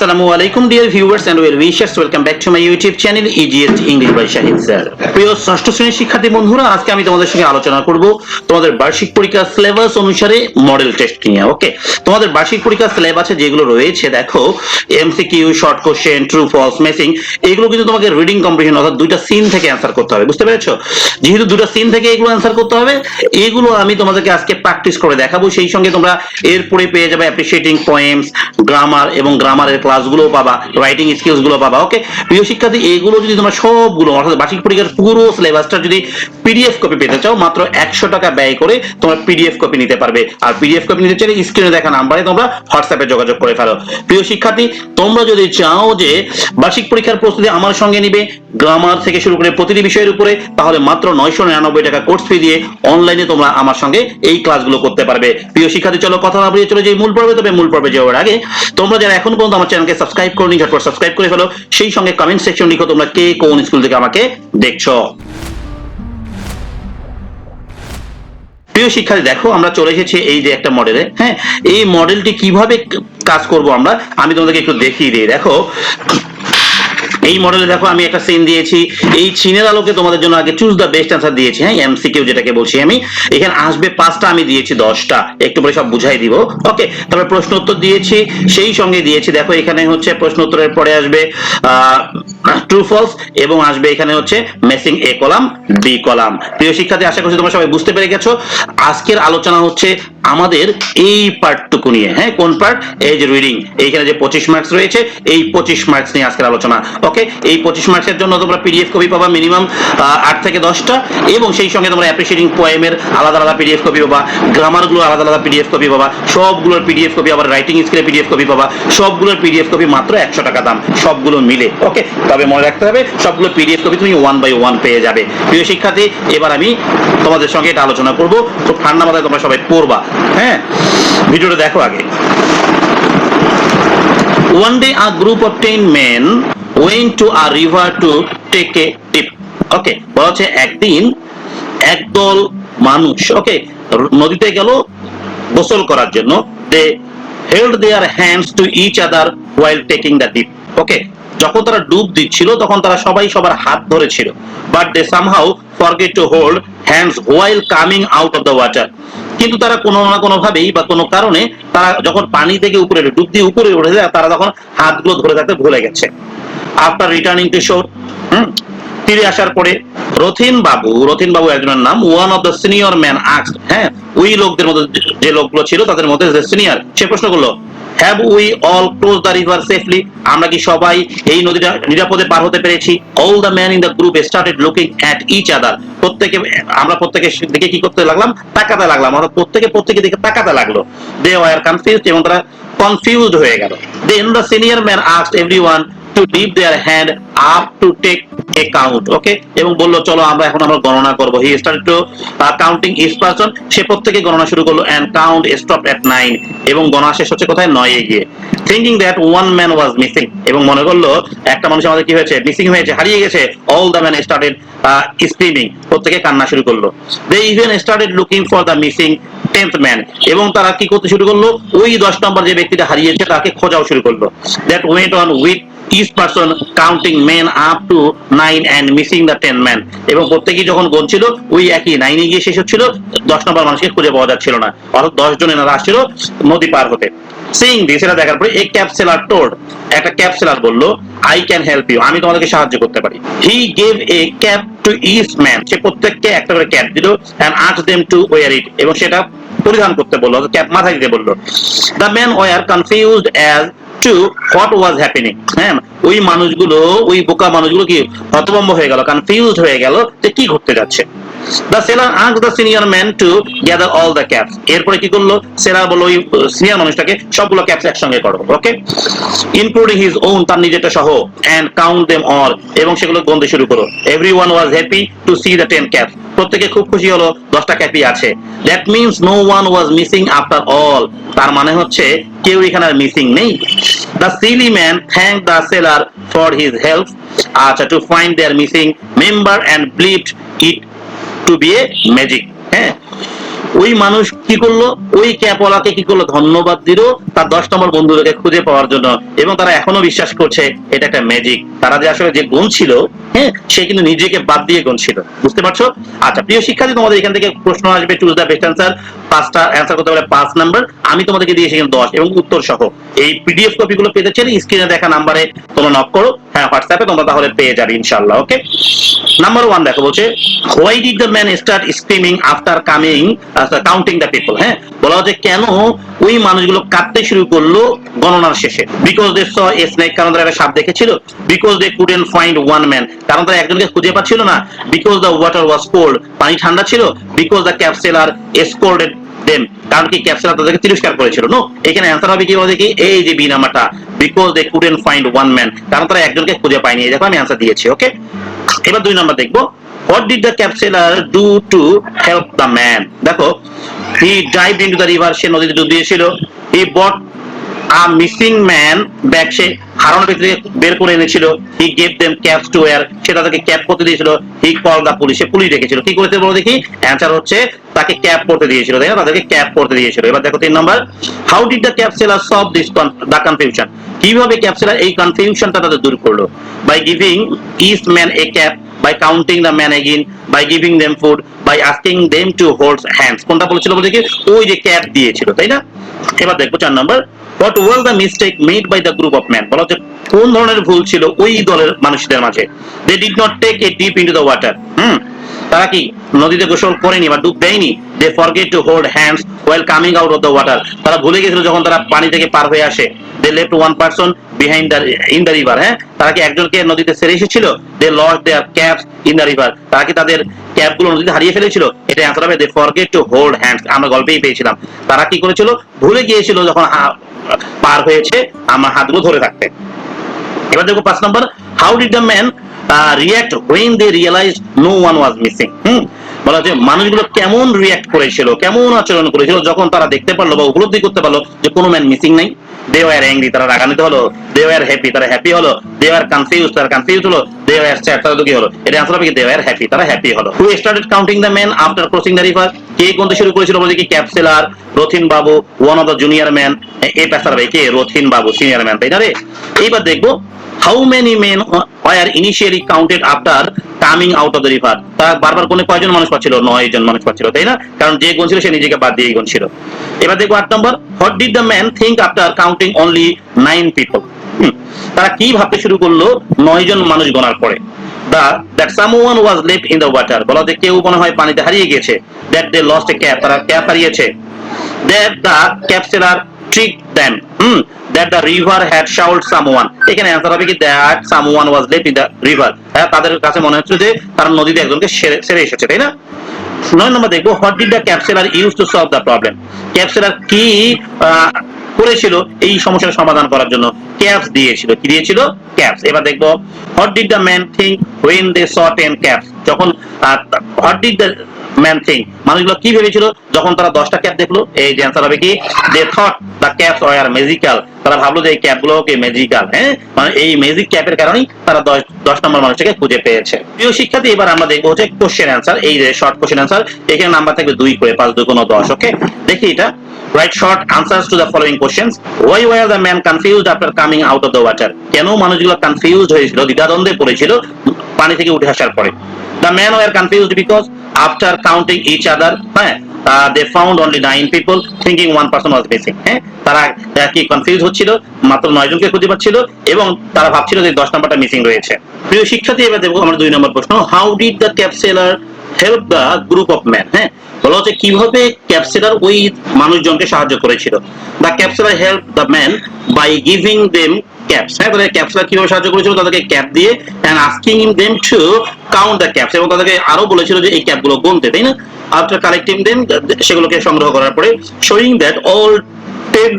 আসসালামু আলাইকুম dear viewers and well wishers welcome back to my YouTube channel EGS English by Shahid sir প্রিয় ষষ্ঠ শ্রেণির শিক্ষার্থী বন্ধুরা, আজকে আমি তোমাদের সঙ্গে আলোচনা করব তোমাদের বার্ষিক পরীক্ষার সিলেবাস অনুসারে মডেল টেস্ট নিয়ে ওকে তোমাদের বার্ষিক পরীক্ষার সিলেবাসে যেগুলো রয়েছে, দেখো MCQ short question true false matching এগুলো কিন্তু তোমাকে রিডিং কম্প্রিহেশন অর্থাৎ দুইটা সিন থেকে অ্যান্সার করতে হবে, বুঝতে পেরেছ? যেহেতু দুটো সিন থেকে এগুলো অ্যান্সার করতে হবে, এগুলো আমি তোমাদেরকে আজকে প্র্যাকটিস করে দেখাবো, সেই সঙ্গে তোমরা এরপরে পেয়ে যাবে অ্যাপ্রিসিয়েটিং পোয়েমস গ্রামার এবং গ্রামারের ক্লাসগুলো পাবা রাইটিং স্কিলসগুলো পাবা ওকে প্রিয় শিক্ষার্থী, এগুলো যদি তোমরা সবগুলো, অর্থাৎ বার্ষিক পরীক্ষার পুরো সিলেবাসটা যদি পিডিএফ কপি পেতে চাও, মাত্র একশো টাকা ব্যয় করে তোমরা পিডিএফ কপি নিতে পারবে। আর পিডিএফ কপি নিতে চাইলে স্ক্রিনে দেখা নাম্বারে তোমরা হোয়াটসঅ্যাপে যোগাযোগ করে ফেলো। প্রিয় শিক্ষার্থী, তোমরা যদি চাও যে বার্ষিক পরীক্ষার প্রস্তুতি আমার সঙ্গে নিবে গ্রামার থেকে শুরু করে প্রতিটি বিষয়ের উপরে, তাহলে মাত্র নয়শো নিরানব্বই টাকা কোর্স ফি দিয়ে অনলাইনে তোমরা আমার সঙ্গে এই ক্লাসগুলো করতে পারবে। প্রিয় শিক্ষার্থী, চলো কথা না বলিয়ে চলে যে মূল পর্বে। তবে মূল পর্বে যাওয়ার আগে তোমরা যারা এখন পর্যন্ত আমার চ্যানেলকে সাবস্ক্রাইব করনি, ঝটপট সাবস্ক্রাইব করে ফেলো। সেই সঙ্গে কমেন্ট সেকশন লিখো তোমরা কে কোন স্কুল থেকে আমাকে দেখছ। প্রিয় শিক্ষার্থী, দেখো আমরা চলে এসেছি এই যে একটা মডেলে হ্যাঁ? এই মডেলটি কীভাবে কাজ করব আমরা, আমি তোমাদেরকে একটু দেখিয়ে দিই। দেখো এই মডেলে দেখো, আমি একটা সিন দিয়েছি। এই চিনের আলোকে তোমাদের জন্য আগে চুজ দা বেস্ট অ্যান্সার দিয়েছি হ্যাঁ এমসিকিউ যেটাকে বলছি আমি। এখানে আসবে পাঁচটা, আমি দিয়েছি দশটা। একটু পরে সব বুঝাই দিব। ওকে তারপরে প্রশ্ন উত্তর দিয়েছি, সেই সঙ্গে দিয়েছি। দেখো, এখানে হচ্ছে প্রশ্ন উত্তরের পরে আসবে এবং আসবে এখানে হচ্ছে matching A column B column প্রিয় শিক্ষার্থী, আশা করছি তোমরা সবাই বুঝতে পেরে গেছো। আজকের আলোচনা হচ্ছে আমাদের এই পার্টটুকু নিয়ে হ্যাঁ কোন পার্ট এই যে রিডিং এইখানে যে পঁচিশ মার্কস রয়েছে, এই পঁচিশ মার্কস নিয়ে আজকের আলোচনা। ওকে এই পঁচিশ মার্কসের জন্য তোমরা পিডিএফ কপি পাবা মিনিমাম আট থেকে দশটা, এবং সেই সঙ্গে তোমরা অ্যাপ্রিসিয়েটিং পোয়েমের আলাদা আলাদা পিডিএফ কপি পাবা গ্রামারগুলো আলাদা আলাদা পিডিএফ কপি পাবা, সবগুলোর পিডিএফ কপি আবার রাইটিং স্কিলের পিডিএফ কপি পাবা, সবগুলোর পিডিএফ কপি মাত্র একশো টাকা দাম, সবগুলো মিলে। ওকে তবে মনে রাখতে হবে, সবগুলো পিডিএফ কপি তুমি ওয়ান বাই ওয়ান পেয়ে যাবে। প্রিয় শিক্ষার্থী, এবার আমি তোমাদের সঙ্গে এটা আলোচনা করব। খুব ঠান্ডা মাথায় তোমরা সবাই পড়বা হ্যাঁ? ভিডিওটা দেখো আগে। One day a group of 10 men went to a river to take a dip. ওকে বলা হচ্ছে একদিন একদল মানুষ ওকে নদীতে গেল গোসল করার জন্য। They held their hands to each other while taking the dip okay যখন তারা ডুব দিচ্ছিল, তখন তারা সবাই সবার হাত ধরেছিল। But they somehow forget to hold hands while coming out of the water কিন্তু তারা কোনো না কোনো ভাবেই বা কোনো কারণে তারা যখন পানি থেকে উপরে, ডুব দিয়ে উপরে উঠে যায়, তারা তখন হাতগুলো ধরে থাকতে ভুলে গেছে। আফটার রিটার্নিং টু শোর হুম, ফিরে আসার পরে রথিন বাবু রথিন বাবু একজনের নাম one of the senior man asks হ্যাঁ ওই লোকদের মধ্যে যে লোকগুলো ছিল, তাদের মধ্যে সিনিয়র সে প্রশ্ন করল have we all close the river safely আমরা কি সবাই এই নদীটা নিরাপদে পার হতে পেরেছি? All the man in the group started looking at each other প্রত্যেকে, আমরা প্রত্যেকে দিকে কি করতে লাগলাম? তাকাতে লাগলাম। অর্থাৎ প্রত্যেকে প্রত্যেকের দিকে তাকাতে লাগল। দে ওয়ার কনফিউজড এবং তারা কনফিউজড হয়ে গেল। Then the senior man asked everyone to dip their hand up to take a count okay এবং বলল, চলো আমরা এখন আমরা গণনা করব। He start to counting each person সে প্রত্যেকে গণনা শুরু করল and count stop at nine এবং গণনা শেষ হচ্ছে কোথায়? নয়ে গিয়ে। Thinking that one man was missing এবং মনে করল, একটা মানুষ আমাদের কি হয়েছে? মিসিং হয়েছে, হারিয়ে গেছে। All the man started screaming প্রত্যেকে কান্না শুরু করল। They even started looking for the missing tenth man এবং তারা কি করতে শুরু করল? ওই দশ নম্বর যে ব্যক্তিটা হারিয়েছে, তাকে খোঁজাও শুরু করল। That went on with each person counting men up to nine and missing the ten men. এবং প্রত্যেকেই যখন গুনছিল ওই একই নাইনে গিয়ে শেষ হচ্ছিল, দশ নম্বর মানুষকে খুঁজে পাওয়া যাচ্ছিল না। অর্থাৎ দশ জন এনারা আসছিল নদী পার হতে। সিং দিস এটা দেখার পরে এই ক্যাব সেলার টোড একটা ক্যাব সেলার বলল আই ক্যান হেল্প ইউ আমি তোমাদেরকে সাহায্য করতে পারি। He gave a cap to each man সে প্রত্যেককে একটা করে ক্যাব দিল and ask them to wear it এবং সেটা পরিধান করতে বলল ক্যাব মাথায় দিতে বলল। The man were confused as to what was happening হ্যাঁ ওই মানুষগুলো, ওই বোকা মানুষগুলো কি হতভম্ব হয়ে গেল কনফিউজড হয়ে গেল যে কি ঘটতে যাচ্ছে? The seller ask the senior man to gather all the caps এরপরে কি করল? সেলার বলল, ওই সিনিয়র মানুষটাকে সবগুলো ক্যাপস একসঙ্গে করো ওকে ইনক্লুডিং হিজ ওন তার নিজেরটা সহ এন্ড কাউন্ট দেম অল এবং সেগুলো গন্ধে শুরু করো। Every one was happy to see the ten caps প্রত্যেকে খুব খুশি হলো, দশটা ক্যাপই আছে। That means no one was missing after all তার মানে হচ্ছে, কেউ এখানে আর মিসিং নেই। The silly man thank the seller for his help আচ্ছা to find their missing member and believed it to be a magic হ্যাঁ? ওই মানুষ কি করল? ওই ক্যাপওয়ালাকে কি করল? ধন্যবাদ দিল তার দশ নম্বর বন্ধুদেরকে খুঁজে পাওয়ার জন্য এবং তারা এখনও বিশ্বাস করছে এটা একটা ম্যাজিক তারা যে আসলে যে গুণ ছিল হ্যাঁ সে কিন্তু নিজেকে বাদ দিয়ে গুণ ছিল বুঝতে পারছ? আচ্ছা প্রিয় শিক্ষার্থী, তোমাদের এখান থেকে প্রশ্ন আসবে চুজ দ্য বেস্ট অ্যান্সার পাঁচটা অ্যান্সার করতে পারে পাঁচ নাম্বার আমি তোমাদেরকে দিয়েছি এখানে দশ এবং উত্তর সহ। এই পিডিএফ কপিগুলো পেতে চাইলে স্ক্রিনে দেখা নাম্বারে তোমরা নক করো হ্যাঁ হোয়াটসঅ্যাপে তোমরা তাহলে পেয়ে যাবে ইনশাল্লাহ ওকে নাম্বার ওয়ান দেখো, বলছে why did the man start screaming after coming counting the people হ্যাঁ বলা হচ্ছে কেন ওই মানুষগুলো কাঁদতে শুরু করল গণনার শেষে? Because they saw a snake কারণ তারা একটা সাপ দেখেছিল? Because they couldn't find one man কারণ তারা একজনকে খুঁজে পাচ্ছিল না? Because the water was cold পানি ঠান্ডা ছিল? Because the cap seller scolded them কারণ কি ক্যাপসেলার তাদেরকে তিরস্কার করেছিল নো এখানে অ্যান্সার হবে কি বলে দেখি? এই যে বি নাম্বারটা because they couldn't find one man কারণ তারা একজনকে খুঁজে পায়নি দেখো আমি অ্যান্সার দিয়েছি ওকে এবার দুই নাম্বার দেখব। What did the cap seller do to help the man দেখো he dive into the river সে নদীতে ডুব দিয়েছিল। He brought a missing man back সে হারানো ব্যক্তিকে বের করে এনেছিল। He gave them caps to wear সে তাদেরকে ক্যাপ করতে দিয়েছিল। He call the police police ডেকেছিল। কি করেছে বলো দেখি? অ্যান্সার হচ্ছে তাকে ক্যাপ করতে দিয়েছিল তাই না? তাদেরকে ক্যাপ করতে দিয়েছিল। এবার দেখো তিন নম্বর। How did the cap seller solve this the confusion কীভাবে ক্যাপসেলার এই কনফিউশনটা তাদের দূর করল? By giving each man a cap by counting the man again, by giving them food, by asking them to hold hands. কোনটা বলেছিল বলতে কি ওই যে ক্যাপ দিয়েছিল তাই না? এবার দেখব চার নম্বর। What was the mistake made by the group of man বলা হচ্ছে, কোন ধরনের ভুল ছিল ওই দলের মানুষদের মাঝে? They did not take a dip into the water hmm? তারা কি নদীতে গোসল করেনি বা ডুব দেয়নি? They forget to hold hands while coming out of the water তারা ভুলে গেছিল যখন তারা পানি থেকে পার হয়ে আসে। They left one person behind the in the river হ্যাঁ? তারা কি একজনকে নদীতে ছেড়ে এসেছিল? They lost their caps in the river তারা কি তাদের ক্যাপগুলো নদীতে হারিয়ে ফেলেছিল? এটা অ্যান্সার হবে they forget to hold hands আমরা গল্পেই পেয়েছিলাম। তারা কি করেছিল? ভুলে গিয়েছিল যখন পার হয়েছে আমার হাতগুলো ধরে থাকতে। এবার দেখো পাঁচ নম্বর how did the man react when they realize no one was missing hmm বলা হচ্ছে মানুষগুলো কেমন রিয়াক্ট করেছিল, কেমন আচরণ করেছিল যখন তারা দেখতে পারল বা উপলব্ধি করতে পারল যে কোনো ম্যান মিসিং নাই। দে অ্যাংরি তারা রাগান্বিত হলো। দে হ্যাপি তারা হ্যাপি হলো। দে কনফিউজ তারা কনফিউজ হলো। দে স্যাড তারা দুঃখী হলো। এটা আনসার হবে কি? দে হ্যাপি তারা হ্যাপি হলো। Who started counting the man after crossing the river কে গুনতে শুরু করেছিল বলে কি? Cap seller Rathin babu one of the junior man এই পেশার ভাই, কে? রথিন বাবু সিনিয়র ম্যান তাই না রে? এইবার দেখব how many men were initially counted after coming out of the river তারা বারবার কোনে কয়জন মানুষ পাচ্ছিল? নয় জন মানুষ পাচ্ছিল, তাই না? কারণ যে গুণ ছিল, সে নিজেকে বাদ দিয়ে গুণ ছিল। এবার দেখব আট নম্বর what did the man think after counting only nine people তারা কি ভাবতে শুরু করল? নয় জন মানুষ গোনার পরে। The that someone was left in the water বলা যে কেউ মনে হয় পানিতে হারিয়ে গেছে that they lost a cap তারা ক্যাপ হারিয়েছে। That the capsular tricked them hmm that the river had showered someone. এখানে অ্যান্সার হবে কি, that someone was left in the river. হ্যাঁ তাদের কাছে মনে হচ্ছে যে তারা নদীতে একজনকে ছেড়ে এসেছে, তাই না? নয় নম্বর দেখব what did the cap seller use to solve the problem cap seller কি করেছিল? এই সমস্যার সমাধান করার জন্য ক্যাপস দিয়েছিল। কি দিয়েছিল? ক্যাপস এবার দেখব what did the man think when they saw ten caps যখন what did the man think মানুষগুলো কি ভেবেছিল? যখন তারা দশটা ক্যাপ দেখল, এই যে অ্যান্সার হবে কি? They thought the caps are magical তারা ভাবলো যে এই ক্যাপগুলো কি ম্যাজিক্যাল হ্যাঁ? মানে এই ম্যাজিক ক্যাপের কারণেই তারা দশ নম্বর মানুষটাকে খুঁজে পেয়েছে। প্রিয় শিক্ষার্থী, এবার আমরা দেখব হচ্ছে কোশ্চেন অ্যান্সার এই যে শর্ট কোশ্চেন অ্যান্সার এখানে নাম্বার থাকবে দুই করে, পাঁচ, দুই, কোনো দশ ওকে দেখি এটা। Write short answers to the following questions why were the man confused after coming out of the water কেন মানুষগুলো কনফিউজড হয়েছিল, দ্বিধাদ্বন্দ্বে পড়েছিল, পানি থেকে উঠে আসার পরে? The men were confused because after counting each other, হ্যাঁ, they found only nine people, thinking one person was missing. হ্যাঁ, তারা কি কনফিউজ হচ্ছিল মাত্র নয় জনকে খুঁজে পাচ্ছিল এবং তারা ভাবছিল যে দশ নাম্বারটা মিসিং রয়েছে। প্রিয় শিক্ষার্থী এবার দেবো আমার দুই নম্বর প্রশ্ন। How did the cap seller help the group of man হ্যাঁ বলা হচ্ছে কীভাবে ক্যাপসেলার ওই মানুষজনকে সাহায্য করেছিল। The cap seller help the man by giving them caps হ্যাঁ তাদের ক্যাপসুলার কীভাবে সাহায্য করেছিল? তাদেরকে ক্যাপ দিয়ে and asking them to count the caps এবং তাদেরকে আরও বলেছিল যে এই ক্যাপগুলো গুনতে, তাই না? আফটার কালেক্টিং দেম সেগুলোকে সংগ্রহ করার পরে showing that all ten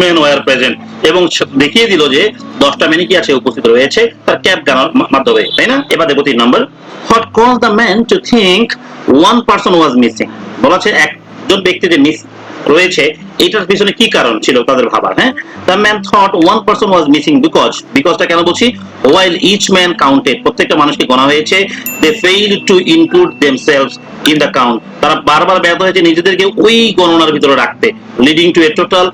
men were present এবং দেখিয়ে দিল যে দশটা মেনে কি আছে, উপস্থিত রয়েছে, তার ক্যাপ গানার মাধ্যমে, তাই না? এবার দেখো তিন number what call the man to think one person was missing বলা আছে একজন ব্যক্তি যে মিস রয়েছে, এটার পিছনে কি কারণ ছিল তাদের ভাবার হ্যাঁ? The man thought one person was missing because বিকজটা কেন বলছি? ওয়াইল ইচ ম্যান কাউন্টেড প্রত্যেকটা মানুষকে গণা হয়েছে they fail to include themselves in the count তারা বারবার ব্যর্থ হয়েছে নিজেদেরকে ওই গণনার ভিতরে রাখতে leading to a total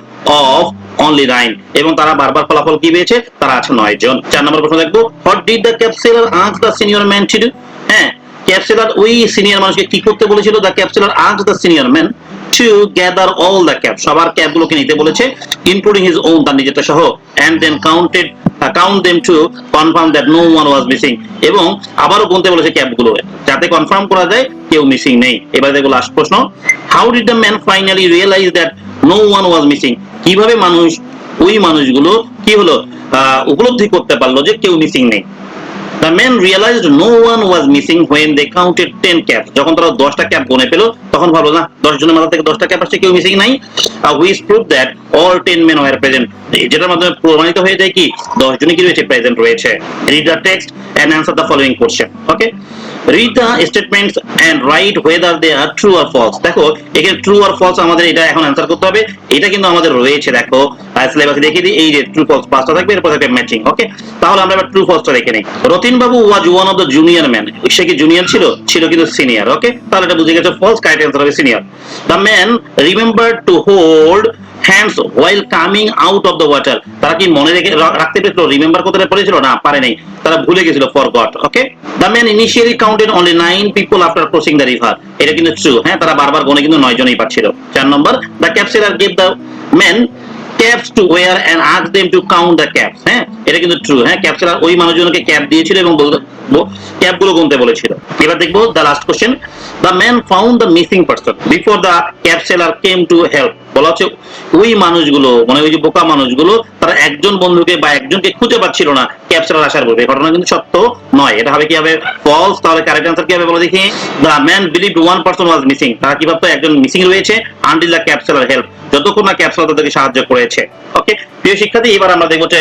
of only nine এবং তারা বারবার ফলাফল কি পেয়েছে? তারা আছে নয় জন। চার নম্বর প্রশ্ন দেখব। What did the cap seller ask the senior man to do হ্যাঁ ক্যাপসুলার ওই সিনিয়র মানুষকে কি করতে বলেছিল? The cap seller ask the senior man to gather all the cap সবার ক্যাপ গুলোকে নিতে বলেছে ইনক্লুডিং হিজ ওন তার নিজেরটা সহ and then counted count them to confirm that no one was missing এবং আবারও গুনতে বলেছে ক্যাপগুলো, যাতে কনফার্ম করা যায় কেউ মিসিং নেই। এবার দেখো লাস্ট প্রশ্ন how did the man finally realise that no one was missing কীভাবে মানুষ, ওই মানুষগুলো কি হলো? উপলব্ধি করতে পারল যে কেউ মিসিং নেই? The men realized no one was missing when they counted 10 caps. যখন তারা 10টা ক্যাপ গুনে পেল তখন ভাবলো না 10 জনের মাথা থেকে 10টা ক্যাপ আসছে কেউ মিসিং নাই which proved that all 10 men were present. যেটার মাধ্যমে প্রমাণিত হয়ে যায় কি 10 জনই কি রয়েছে প্রেজেন্ট রয়েছে read the text and answer the following question okay read the statements and write whether they are true or false. দেখো, এখানে ট্রু আর ফলস আমাদের এটা এখন অ্যান্সার করতে হবে। এটা কিন্তু আমাদের রয়েছে, দেখো। সিলেবাসে দেখিয়ে দিই, এই যে ট্রু ফলস পাঁচটা থাকবে, এরপর থাকবে ম্যাচিং ওকে তাহলে আমরা এবার ট্রু ফলসটা রেখে নেই। Ratin Babu was one of the junior man সে কি জুনিয়র ছিল? ছিল কিন্তু সিনিয়র ওকে তাহলে এটা বুঝে গেছে ফলস কারেক্ট অ্যান্সার হবে senior the man remember to hold hands while coming out of the water তারা কি মনে রেখে রাখতে পেরেছিল রিমেম্বার করতে পেরেছিল? না, পারে নাই। তারা ভুলে গেছিল forgot okay the man initially counted only nine people after crossing the river এটা কিন্তু ট্রু হ্যাঁ? তারা বারবার গনে কিন্তু নয় জনই পাচ্ছিল চার number the cap seller gave the man caps to wear and ask them to count the caps হ্যাঁ? এটা কিন্তু ট্রু হ্যাঁ? ক্যাপসুলার ওই মানুষজনকে ক্যাপ দিয়েছিল এবং ক্যাপগুলো গুনতে বলেছিল। এবার দেখব the last question the man found the missing person before the cap seller came to help বলা হচ্ছে, ওই মানুষগুলো মানে ওই যে বোকা মানুষগুলো, তারা একজন বন্ধুকে বা একজনকে খুঁজে পাচ্ছিল না ক্যাপসুলার আসার পূর্বে। ঘটনা কিন্তু সত্য নয়। এটা হবে কি হবে ফলস তাহলে কারেক্ট অ্যান্সার কি হবে বলে দেখি। The man believe one person was missing তারা কি ভাবতো, একজন মিসিং রয়েছে আনটিল দ্য ক্যাপসুলার হেল্প যতক্ষণ না ক্যাপসুলার তাদেরকে সাহায্য করেছে। ওকে প্রিয় শিক্ষার্থী, এবার আমরা দেখব যে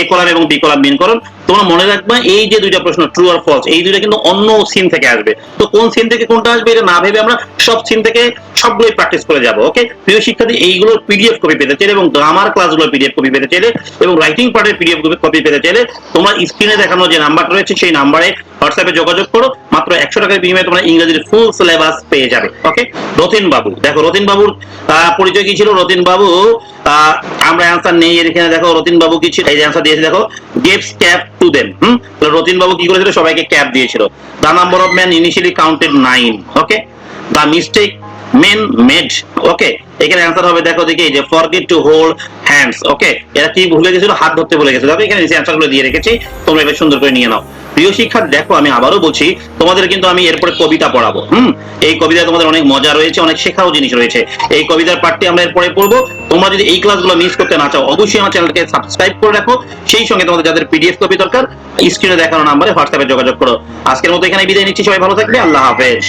এ কলাম এবং বি কলাম মিন করণ তোমরা মনে রাখবে, এই যে দুইটা প্রশ্ন ট্রু আর ফলস এই দুইটা কিন্তু অন্য সিন থেকে আসবে। তো কোন সিন থেকে কোনটা আসবে, এটা না ভেবে আমরা সব সিন থেকে সবগুলোই প্র্যাকটিস করে যাব ওকে প্রিয় শিক্ষার্থী এইগুলোর পিডিএফ কপি পেতে চাইলে এবং গ্রামার ক্লাসগুলোর পিডিএফ কপি পেতে চাইলে এবং রাইটিং পার্টের পিডিএফ কপি পেতে চাইলে তোমরা স্ক্রিনে দেখানো যে নাম্বারটা রয়েছে, সেই নাম্বারে হোয়াটসঅ্যাপে যোগাযোগ করো। মাত্র একশো টাকার বিনিময়ে তোমরা ইংরেজির ফুল সিলেবাস পেয়ে যাবে। ওকে রতিন বাবু, দেখো রতিন বাবুর পরিচয় কি ছিল? রতিন বাবু আমরা অ্যান্সার নেই এখানে, দেখো রতিন বাবু কি ছিল? এই যে অ্যান্সার দিয়েছে, দেখো gives cap to them hmm? Ratin Babu কি করেছিল? সবাইকে ক্যাপ দিয়েছিল। The number of man initially counted nine okay the mistake men made okay এখানে অ্যান্সার হবে, দেখো দেখি যে forget to hold hands okay এরা কি ভুলে গেছিল? হাত ধরতে ভুলে গেছিল। দেখো এখানে অ্যান্সারগুলো দিয়ে রেখেছি, তোমরা এবার সুন্দর করে নিয়ে নাও। প্রিয় শিক্ষা দেখো, আমি আবারও বলছি, তোমাদের কিন্তু আমি এরপরে কবিতা পড়াবো, হুম? এই কবিতায় তোমাদের অনেক মজা রয়েছে, অনেক শেখাও জিনিস রয়েছে। এই কবিতার পাঠটি আমরা এরপরে পড়ব। তোমরা যদি এই ক্লাসগুলো মিস করতে না চাও, অবশ্যই আমার চ্যানেলকে সাবস্ক্রাইব করে রাখো। সেই সঙ্গে তোমাদের যাদের পিডিএফ কপি দরকার স্ক্রিনে দেখানো নাম্বারে হোয়াটসঅ্যাপে যোগাযোগ করো। আজকের মতো এখানে বিদায় নিচ্ছি, সবাই ভালো থাকবে, আল্লাহ হাফেজ।